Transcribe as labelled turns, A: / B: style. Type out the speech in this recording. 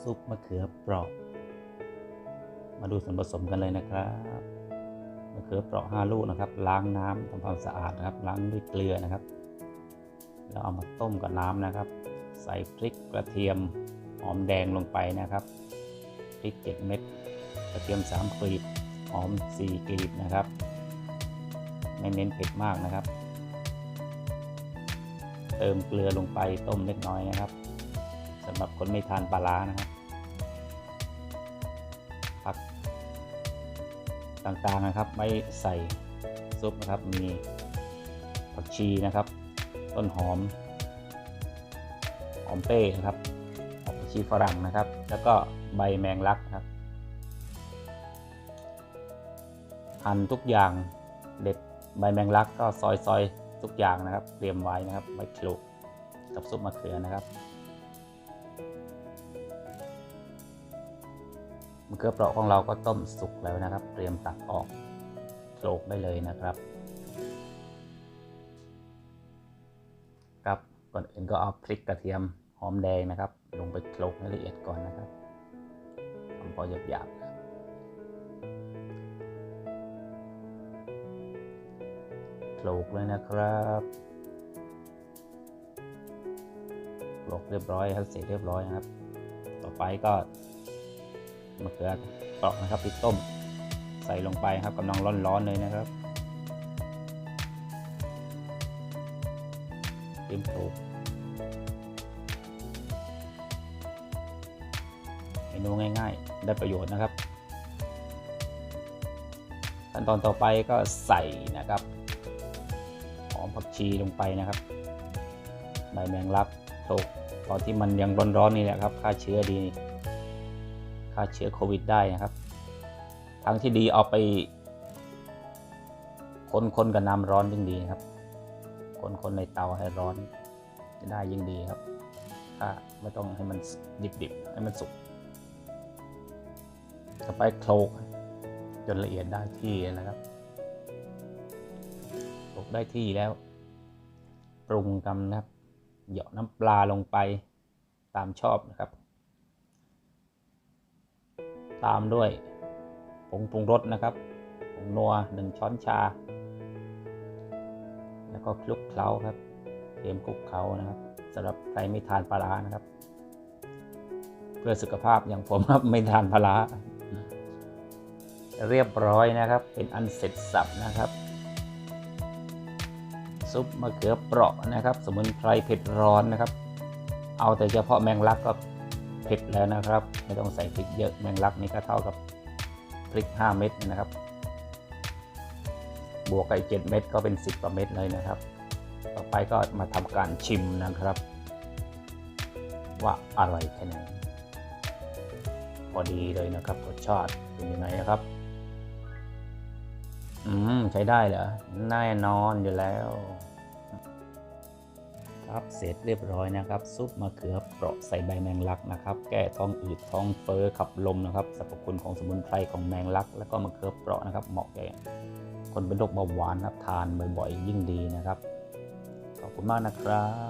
A: ซุปมะเขือเปราะ มาดูส่วนผสมกันเลยนะครับมะเขือเปราะ5ลูกนะครับ ล้างน้ำทำความสะอาดนะครับ ล้างด้วยเกลือนะครับ แล้วเอามาต้มกับน้ำนะครับ ใส่พริกกระเทียมหอมแดงลงไปนะครับ พริก7เม็ด กระเทียม3กลีบ หอม4กลีบนะครับ ไม่เน้นเผ็ดมากนะครับ เติมเกลือลงไปต้มเล็กน้อยนะครับ สำหรับคนไม่ทานปลาร้านะครับผักต่างๆนะครับไม่ใส่ซุปนะครับมีผักชีนะครับ ต้นหอมหอมเป้นะครับผักชีฝรั่งนะครับ แล้วก็ใบแมงลักครับหั่นทุกอย่างเด็ดใบแมงลักก็ซอยซอยๆทุกอย่างนะครับ เตรียมไว้นะครับไว้โขลกกับซุปมะเขือนะครับ มะเขือเปราะของเราก็ต้มสุกแล้วนะครับ เตรียมตักออกโขลกได้เลยนะครับ ครับก่อนอื่นก็เอาพริกกระเทียมหอมแดงนะครับ ลงไปโขลกให้ละเอียดก่อนนะครับทำพอหยาบๆโขลกเลยนะครับโขลกเรียบร้อยครับเสร็จเรียบร้อยนะครับ ต่อไปก็ มะเขือเปราะนะครับที่ต้ม ใส่ลงไปครับกำลังร้อนๆเลยนะครับเตรียมโขลกเมนูง่ายๆ ได้ประโยชน์นะครับ ขั้นตอนต่อไปก็ใส่นะครับหอมผักชีลงไปนะครับใบแมงลักโขลกตอนที่มันยังร้อนๆนี่แหละครับฆ่าเชื้อดี ฆ่าเชื้อโควิดได้นะครับ ทางที่ดีเอาไป คนๆกับน้ำร้อนยิ่งดีครับ คนๆในเตาให้ร้อนได้ยิ่งดีครับ ถ้าไม่ต้องให้มันดิบๆ ให้มันสุกต่อไปโคลกจนละเอียดได้ที่นะครับโคลกได้ที่แล้ว ปรุงกันนะครับ เหยาะน้ำปลาลงไปตามชอบนะครับ ตามด้วยผงปรุงรสนะครับผงนัวหนึ่งช้อนชา แล้วก็คลุกเคล้าครับเตรียมคลุกเคล้านะครับสำหรับใครไม่ทานปลานะครับ เพื่อสุขภาพอย่างผมครับไม่ทานปลาร้าเรียบร้อยนะครับ เป็นอันเสร็จสับนะครับ ซุปมะเขือเปราะนะครับ สมุนไพรเผ็ดร้อนนะครับ เอาแต่เฉพาะแมงลักก็ เผ็ดแล้วนะครับ ไม่ต้องใส่พริกเยอะแมงลักนี่ก็เท่ากับพริก 5 เม็ดนะครับ บวกกับอีก7เม็ดก็เป็น 10กว่าเม็ดเลยนะครับ ต่อไปก็มาทำการชิมนะครับ ว่าอร่อยแค่ไหนพอดีเลยนะครับรสชาติเป็นยังไงนะครับอืมใช้ได้เหรอแน่นอนอยู่แล้ว ครับ เสร็จเรียบร้อยนะครับ ซุปมะเขือเปราะใส่ใบแมงลักนะครับ แก้ท้องอืดท้องเฟ้อขับลมนะครับสรรพคุณของสมุนไพรของแมงลัก แล้วก็มะเขือเปราะนะครับ เหมาะแก่คนเป็นโรคเบาหวานนะครับทานบ่อยๆ ยิ่งดีนะครับ ขอบคุณมากนะครับ